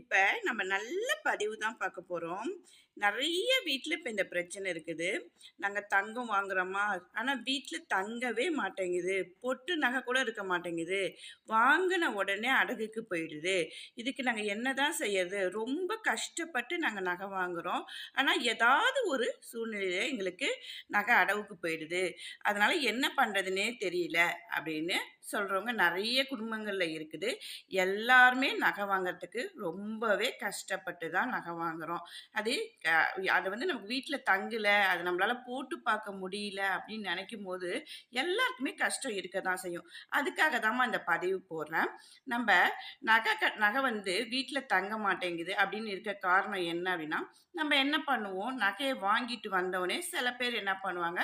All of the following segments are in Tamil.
இப்போ நம்ம நல்ல பதிவு தான் பார்க்க போகிறோம் நிறைய வீட்டில் இப்போ இந்த பிரச்சனை இருக்குது. நாங்கள் தங்கம் வாங்குறோமா? ஆனால் வீட்டில் தங்கவே மாட்டேங்குது. பொட்டு நகை கூட இருக்க மாட்டேங்குது. வாங்கின உடனே அடகுக்கு போயிடுது. இதுக்கு நாங்கள் என்ன தான் செய்யறது? ரொம்ப கஷ்டப்பட்டு நாங்கள் நகை வாங்குகிறோம் ஆனால் ஏதாவது ஒரு சூழ்நிலையில் எங்களுக்கு நகை அடவுக்கு போயிடுது. அதனால் என்ன பண்ணுறதுனே தெரியல அப்படின்னு சொல்கிறவங்க நிறைய குடும்பங்களில் இருக்குது. எல்லாருமே நகை வாங்குறதுக்கு ரொம்பவே கஷ்டப்பட்டு தான் நகை வாங்குகிறோம் அது அதை வந்து நமக்கு வீட்டில் தங்கலை அது நம்மளால் போட்டு பார்க்க முடியல அப்படின்னு நினைக்கும் போது எல்லாருக்குமே கஷ்டம் இருக்க தான் செய்யும். அதுக்காக தான் இந்த பதிவு போடுறேன். நம்ம நகை க நகை வந்து வீட்டில் தங்க மாட்டேங்குது அப்படின்னு இருக்க காரணம் என்ன அப்படின்னா நம்ம என்ன பண்ணுவோம்? நகையை வாங்கிட்டு வந்தோடனே சில பேர் என்ன பண்ணுவாங்க?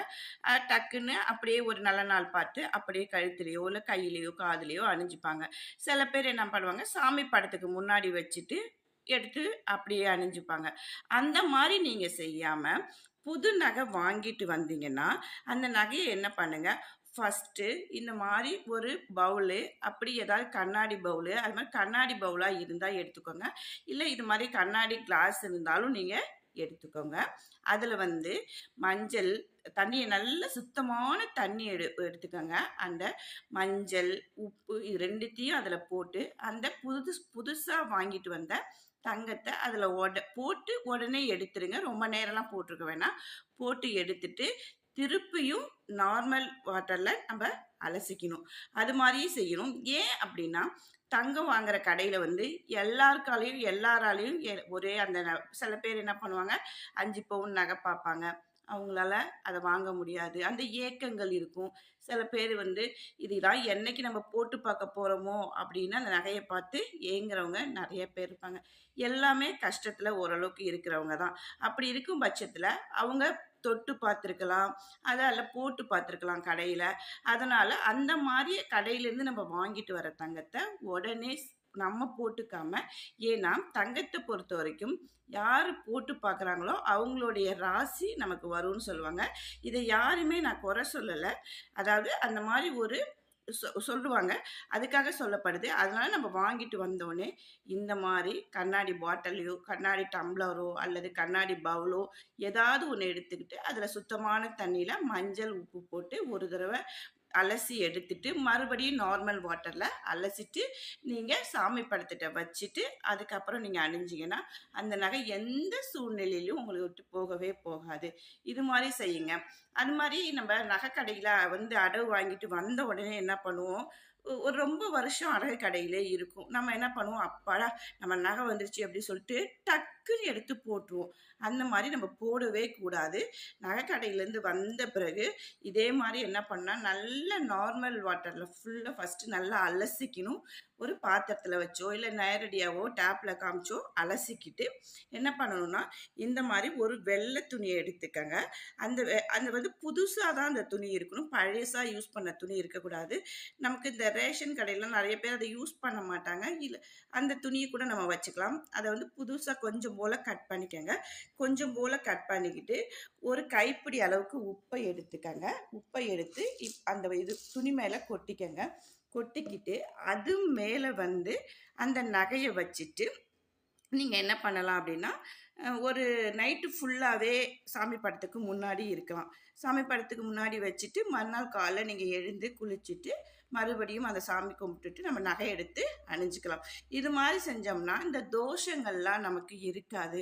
டக்குன்னு அப்படியே ஒரு நல்ல நாள் பார்த்து அப்படியே கழுத்துலையோ இல்லை கையிலையோ காதுலேயோ அணிஞ்சுப்பாங்க. சில பேர் என்ன பண்ணுவாங்க? சாமி படத்துக்கு முன்னாடி வச்சுட்டு எடுத்து அப்படியே அணிஞ்சுப்பாங்க. அந்த மாதிரி நீங்கள் செய்யாமல் புது நகை வாங்கிட்டு வந்தீங்கன்னா அந்த நகையை என்ன பண்ணுங்கள் ஃபஸ்ட்டு இந்த மாதிரி ஒரு பவுலு அப்படி ஏதாவது கண்ணாடி பவுலு அது மாதிரி கண்ணாடி பவுலாக இருந்தால் எடுத்துக்கோங்க. இல்லை இது மாதிரி கண்ணாடி கிளாஸ் இருந்தாலும் நீங்கள் எடுத்துக்கோங்க. அதில் வந்து மஞ்சள் தண்ணியை நல்ல சுத்தமான தண்ணி எடு எடுத்துக்கோங்க. அந்த மஞ்சள் உப்பு இது ரெண்டுத்தையும் அதில் போட்டு அந்த புது புதுசாக வாங்கிட்டு வந்த தங்கத்தை அதில் உட போட்டு உடனே எடுத்துருங்க. ரொம்ப நேரம்லாம் போட்டிருக்க வேணாம். போட்டு எடுத்துட்டு திருப்பியும் நார்மல் வாட்டரில் நம்ம அலசிக்கணும். அது மாதிரியும் செய்யணும். ஏன் அப்படின்னா தங்கம் வாங்குற கடையில் வந்து எல்லாருக்காலையும் எல்லாராலையும் எ- ஒரே அந்த ந- சில பேர் என்ன பண்ணுவாங்க அஞ்சு பவுன் நகை பார்ப்பாங்க. அவங்களால அதை வாங்க முடியாது. அந்த ஏக்கங்கள் இருக்கும். சில பேர் வந்து இதெல்லாம் என்னைக்கு நம்ம போட்டு பார்க்க போகிறோமோ அப்படின்னு அந்த நகையை பார்த்து ஏங்குறவங்க நிறைய பேர் இருப்பாங்க. எல்லாமே கஷ்டத்தில் ஓரளவுக்கு இருக்கிறவங்க தான். அப்படி இருக்கும் பட்சத்தில் அவங்க தொட்டு பார்த்துருக்கலாம். அதால் போட்டு பார்த்துருக்கலாம் கடையில். அதனால் அந்த மாதிரி கடையிலேருந்து நம்ம வாங்கிட்டு வர தங்கத்தை உடனே நம்ம போட்டுக்காம ஏன்னா தங்கத்தை பொறுத்த வரைக்கும் யார் போட்டு பார்க்குறாங்களோ அவங்களுடைய ராசி நமக்கு வரும்னு சொல்லுவாங்க. இதை யாருமே நான் குறை சொல்லலை. அதாவது அந்த மாதிரி ஒரு சொல்லுவாங்க. அதுக்காக சொல்லப்படுது. அதனால நம்ம வாங்கிட்டு வந்தோடனே இந்த மாதிரி கண்ணாடி பாட்டிலையோ கண்ணாடி டம்ளரோ அல்லது கண்ணாடி பவுலோ ஏதாவது ஒன்று எடுத்துக்கிட்டு அதில் சுத்தமான தண்ணியில் மஞ்சள் உப்பு போட்டு ஒரு தடவை அலசி எடுத்துட்டு மறுபடியும் நார்மல் வாட்டரில் அலசிட்டு நீங்கள் சாமி படத்திட்ட வச்சுட்டு அதுக்கப்புறம் நீங்கள் அணிஞ்சிங்கன்னா அந்த நகை எந்த சூழ்நிலையிலும் உங்களுக்கு விட்டு போகவே போகாது. இது மாதிரி செய்யுங்க. அது மாதிரி நம்ம நகை கடையில் வந்து அடவு வாங்கிட்டு வந்த உடனே என்ன பண்ணுவோம்? ஒரு ரொம்ப வருஷம் அடகு கடையிலே இருக்கும். நம்ம என்ன பண்ணுவோம்? அப்பாடா நம்ம நகை வந்துருச்சு அப்படின்னு சொல்லிட்டு டக்குன்னு எடுத்து போட்டுருவோம். அந்த மாதிரி நம்ம போடவே கூடாது. நகை கடையிலேருந்து வந்த பிறகு இதே மாதிரி என்ன பண்ணால் நல்ல நார்மல் வாட்டரில் ஃபுல்லாக ஃபஸ்ட்டு நல்லா அலசிக்கணும். ஒரு பாத்திரத்தில் வச்சோ இல்லை நேரடியாகவோ டேப்பில் காமிச்சோ அலசிக்கிட்டு என்ன பண்ணணும்னா இந்த மாதிரி ஒரு வெள்ளை துணியை எடுத்துக்கங்க. அந்த வெ- அந்த வந்து புதுசாக தான் அந்த துணி இருக்கணும். பழசாக யூஸ் பண்ண துணி இருக்கக்கூடாது. நமக்கு இந்த ரேஷன் கடையில் நிறைய பேர் அதை யூஸ் பண்ண மாட்டாங்க. இல்லை அந்த துணியை கூட நம்ம வச்சுக்கலாம். அதை வந்து புதுசாக கொஞ்சம் போல் கட் பண்ணிக்கோங்க. கொஞ்சம் போல் கட் பண்ணிக்கிட்டு ஒரு கைப்பிடி அளவுக்கு உப்பை எடுத்துக்கங்க. உப்பை எடுத்து இப் அந்த இது துணி மேலே கொட்டிக்கங்க. கொட்டிக்கிட்டு அது மேலே வந்து அந்த நகையை வச்சுட்டு நீங்கள் என்ன பண்ணலாம் அப்படின்னா ஒரு நைட்டு ஃபுல்லாகவே சாமி படத்துக்கு முன்னாடி இருக்கலாம். சமைப்படத்துக்கு முன்னாடி வச்சுட்டு மறுநாள் காலைல நீங்கள் எழுந்து குளிச்சுட்டு மறுபடியும் அந்த சாமி கும்பிட்டுட்டு நம்ம நகை எடுத்து அணிஞ்சிக்கலாம். இது மாதிரி செஞ்சோம்னா இந்த தோஷங்கள்லாம் நமக்கு இருக்காது.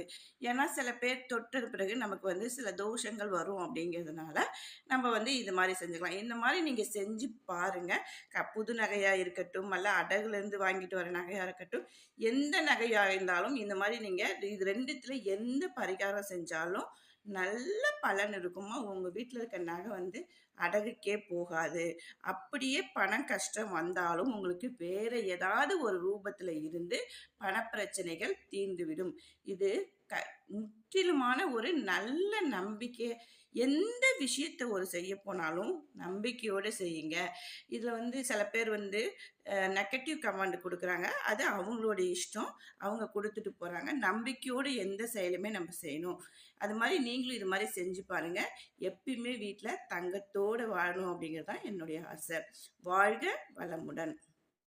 ஏன்னா சில பேர் தொட்டது பிறகு நமக்கு வந்து சில தோஷங்கள் வரும் அப்படிங்கிறதுனால நம்ம வந்து இது மாதிரி செஞ்சுக்கலாம். இந்த மாதிரி நீங்கள் செஞ்சு பாருங்கள் க புது நகையாக இருக்கட்டும் அல்ல அடகுலேருந்து வாங்கிட்டு வர நகையாக இருக்கட்டும் எந்த நகையாக இருந்தாலும் இந்த மாதிரி நீங்கள் இது ரெண்டுத்தில் எந்த பரிகாரம் செஞ்சாலும் நல்ல பலன் இருக்குமா? உங்கள் வீட்டில் இருக்க நகை வந்து அடகுக்கே போகாது. அப்படியே பணம் கஷ்டம் வந்தாலும் உங்களுக்கு வேற ஏதாவது ஒரு ரூபத்தில் இருந்து பணப்பிரச்சனைகள் தீர்ந்துவிடும். இது க முற்றிலுமான ஒரு நல்ல நம்பிக்கை. எந்த விஷயத்தை ஒரு செய்ய போனாலும் நம்பிக்கையோடு செய்யுங்க. இதில் வந்து சில பேர் வந்து நெகட்டிவ் கமெண்ட் கொடுக்குறாங்க. அது அவங்களோட இஷ்டம். அவங்க கொடுத்துட்டு போகிறாங்க நம்பிக்கையோடு எந்த செயலுமே நம்ம செய்யணும். அது மாதிரி நீங்களும் இது மாதிரி செஞ்சு பாருங்கள் எப்பயுமே வீட்டில் தங்கத்தோடு வாழணும் அப்படிங்கிறது தான் என்னுடைய ஆசை. வாழ்க வளமுடன்.